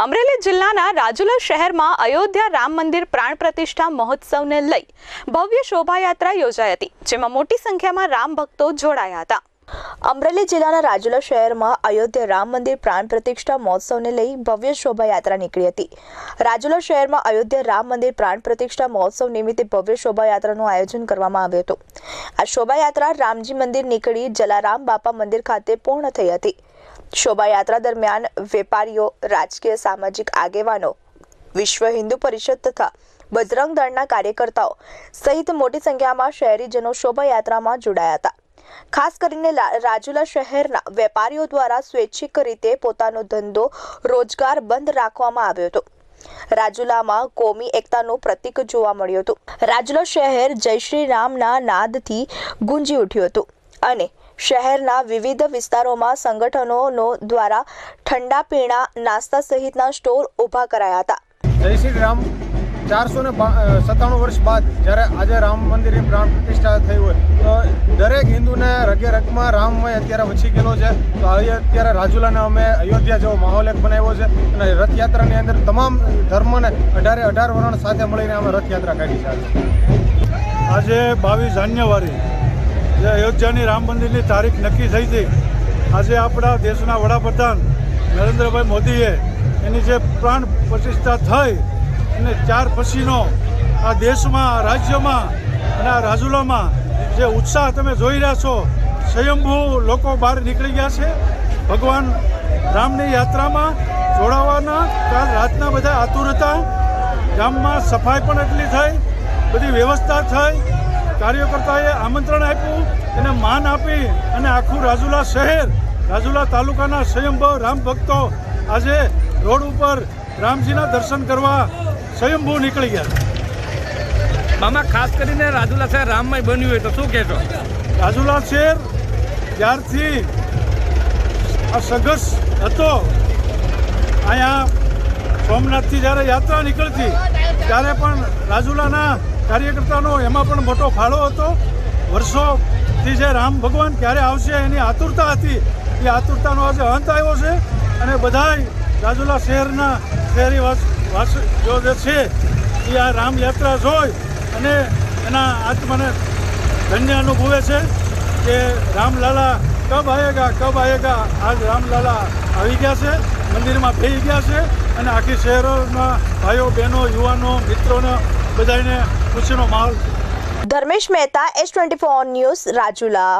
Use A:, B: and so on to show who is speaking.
A: અમરેલી જિલ્લાના રાજુલા શહેરમાં અયોધ્યા રામ મંદિર પ્રાણ પ્રતિષ્ઠા મહોત્સવને લઈ ભવ્ય શોભાયાત્રા યોજાઈ હતી, જેમાં મોટી સંખ્યામાં રામ ભક્તો જોડાયા હતા. અમરેલી જિલ્લાના રાજુલા શહેરમાં અયોધ્યા રામ મંદિર પ્રાણ પ્રતિષ્ઠા મહોત્સવને લઈ ભવ્ય શોભાયાત્રા નીકળી હતી. રાજુલા શહેરમાં અયોધ્યા રામ મંદિર પ્રાણ પ્રતિષ્ઠા મહોત્સવ નિમિત્તે ભવ્ય શોભાયાત્રાનું આયોજન કરવામાં આવ્યું હતું. આ શોભાયાત્રા રામજી મંદિર નીકળી જલારામ બાપા મંદિર ખાતે પૂર્ણ થઈ હતી. શોભાયાત્રા દરમિયાન વેપારીઓ, રાજકીય, સામાજિક આગેવાનો, વિશ્વ હિન્દુ પરિષદ તથા બજરંગ દળના કાર્યકર્તાઓ સહિત મોટી સંખ્યામાં શહેરીજનો શોભાયાત્રામાં જોડાયા હતા. ખાસ કરીને રાજુલા શહેરના વેપારીઓ દ્વારા સ્વૈચ્છિક રીતે પોતાનો ધંધો રોજગાર બંધ રાખવામાં આવ્યો હતો. રાજુલામાં કોમી એકતાનું પ્રતીક જોવા મળ્યું હતું. રાજુલા શહેર જય શ્રી રામના નાદથી ગુંજી ઉઠ્યું હતું અને શહેરના વિવિધ વિસ્તારોમાં સંગઠનોનો દ્વારા ઠંડા પીણા, નાસ્તા સહિતના સ્ટોર ઊભા કરાયા હતા.
B: જય શ્રી રામ. ચારસો ને સત્તાણું વર્ષ બાદ જ્યારે આજે રામ મંદિરની પ્રાણ પ્રતિષ્ઠા થઈ હોય, તો દરેક હિન્દુને રગે રગમાં રામમય અત્યારે વછી ગયેલો છે. તો અત્યારે રાજુલાને અમે અયોધ્યા જેવો માહોલ એક બનાવ્યો છે અને રથયાત્રાની અંદર તમામ ધર્મને અઢારે અઢાર વર્ણ સાથે મળીને અમે રથયાત્રા કાઢી છે. આજે
C: બાવીસ જાન્યુઆરી જે અયોધ્યાની રામ મંદિરની તારીખ નક્કી થઈ હતી. આજે આપણા દેશના વડાપ્રધાન નરેન્દ્રભાઈ મોદીએ એની જે પ્રાણ પ્રતિષ્ઠા થઈ અને ચાર પછીનો આ દેશમાં રાજ્યમાં અને આ રાજુલામાં જે ઉત્સાહ તમે જોઈ રહ્યા છો, સ્વયંભૂ લોકો બહાર નીકળી ગયા છે. ભગવાન રામની યાત્રામાં જોડાવાના કાલ રાતના બધા આતુર હતા ગામમાં સફાઈ પણ એટલી થઈ, બધી વ્યવસ્થા થઈ કાર્યકર્તાએ આમંત્રણ આપ્યું એને માન આપી અને આખું રાજુલા શહેર રાજુલા તાલુકાના સ્વયંભવ રામ ભક્તો આજે રોડ ઉપર રામજીના દર્શન કરવા સ્વયંભૂ નીકળી ગયા.
D: મામા ખાસ કરીને રાજુલા શહેર રામમય બન્યું હોય તો શું કહેશો?
C: રાજુલા શહેર ત્યારથી આ સંઘર્ષ હતો અહીંયા સોમનાથથી જ્યારે યાત્રા નીકળતી, ત્યારે પણ રાજુલાના કાર્યકર્તાનો એમાં પણ મોટો ફાળો હતો. વર્ષોથી જે રામ ભગવાન ક્યારે આવશે એની આતુરતા હતી, એ આતુરતાનો આજે અંત આવ્યો છે. અને બધાય રાજુલા શહેરના શહેરી વાસ વાસીઓ જે છે, એ આ રામ યાત્રા જોઈ અને એના આત્માને ધન્ય અનુભવે છે કે રામલાલા કબ આયેગા કબ આયેગા? આજ રામલાલા આવી ગયા છે, મંદિરમાં ભેઈ ગયા છે અને આખી શહેરોના ભાઈઓ, બહેનો, યુવાનો, મિત્રોને બધાને ખુશીનો માહોલ છે.
A: Dharmesh Mehta S twenty four news Rajula.